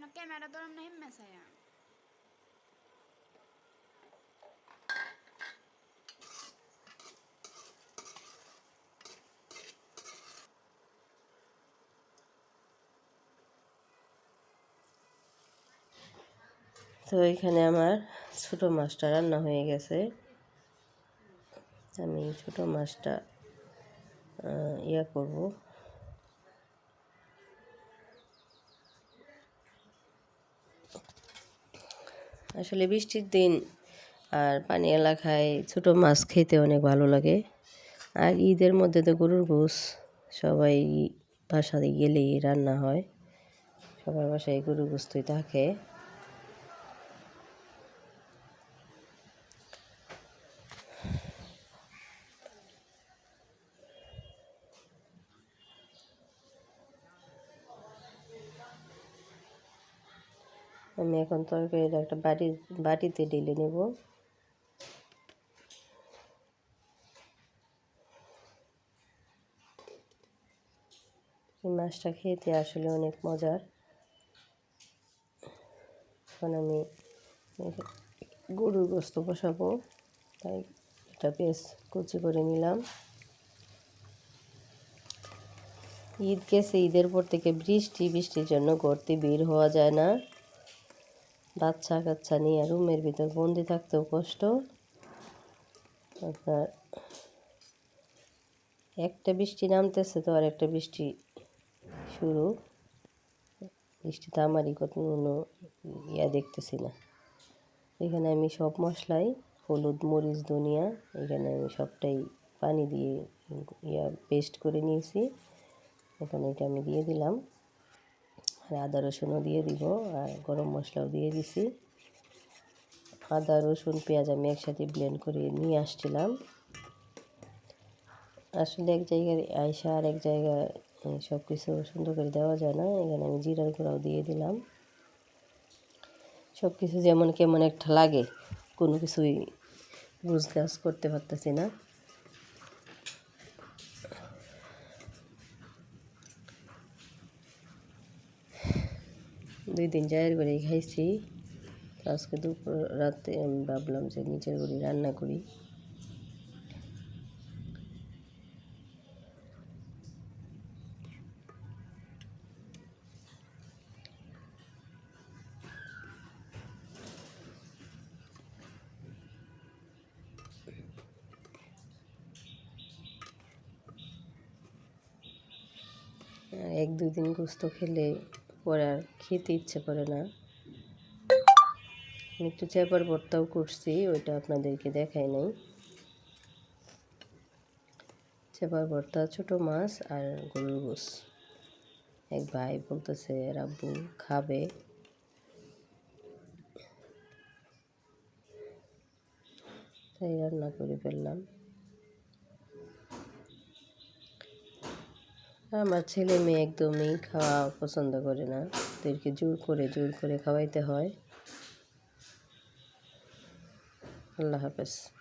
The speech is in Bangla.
no ক্যামেরা ধরম না হিম্মে সায়া তো এখানে আমার ছোটো মাছটা রান্না হয়ে গেছে। আমি ছোটো মাছটা ইয়া করব। আসলে বৃষ্টির দিন আর পানি এলাকায় ছোট মাছ খেতে অনেক ভালো লাগে। আর ঈদের মধ্যে তো গরুর গোস সবাই বাসাতে গেলেই রান্না হয়। সবার বাসায় গরুর গোস্তই থাকে। আমি এখন তরকারিটা একটা বাটি, বাটিতে ঢেলে নেব। এই মাছটা খেতে আসলে অনেক মজার। এখন আমি গরুর গোস্ত বসাবো, তাই এটা বেশ কুচি করে নিলাম। ঈদ গেছে, ঈদের পর থেকে বৃষ্টি, বৃষ্টির জন্য ঘরতে বের হওয়া যায় না। বাচ্চা কাচ্চা নিয়ে রুমের ভিতর বন্দি থাকতেও কষ্ট। আপনার একটা বৃষ্টি নামতেছে তো আর একটা বৃষ্টি শুরু। বৃষ্টিতে আমারই কোনো ইয়া দেখতেছি না। এখানে আমি সব মশলাই, হলুদ, মরিচ, ধনিয়া, এখানে আমি সবটাই পানি দিয়ে ইয়া পেস্ট করে নিয়েছি। এখন এটা আমি দিয়ে দিলাম। আর আদা রসুনও দিয়ে দিব আর গরম মশলাও দিয়ে দিছি। আদা, রসুন, পেঁয়াজ আমি একসাথে ব্লেন্ড করে নিয়ে আসছিলাম। আসলে এক জায়গায় আয়সা আর এক জায়গায় সব কিছু সুন্দর করে দেওয়া যায় না। এখানে আমি জিরার গুঁড়াও দিয়ে দিলাম। সব কিছু যেমন কেমন একটা লাগে, কোনো কিছুই বুঝগাছ করতে পারতেছি না। দুই দিন জায়ের বাড়ি খাইছি আজকে দুপুর রাতে আমি ভাবলাম যে নিজের বাড়ি রান্না করি। এক দুই দিন গোস্ত খেলে পরে আর খেতে ইচ্ছে করে না। আমি একটু চেপার ভর্তাও করছি, ওইটা আপনাদেরকে দেখাই নাই। চেপার ভর্তা, ছোটো মাছ আর গরুর গোস এক ভাই বলতেছে, রাব্বু, খাবে? তাই রান্না করে ফেললাম। আমার ছেলে মেয়ে একদমই খাওয়া পছন্দ করে না। ওদেরকে জোর করে জোর করে খাওয়াইতে হয়। আল্লাহ হাফেজ।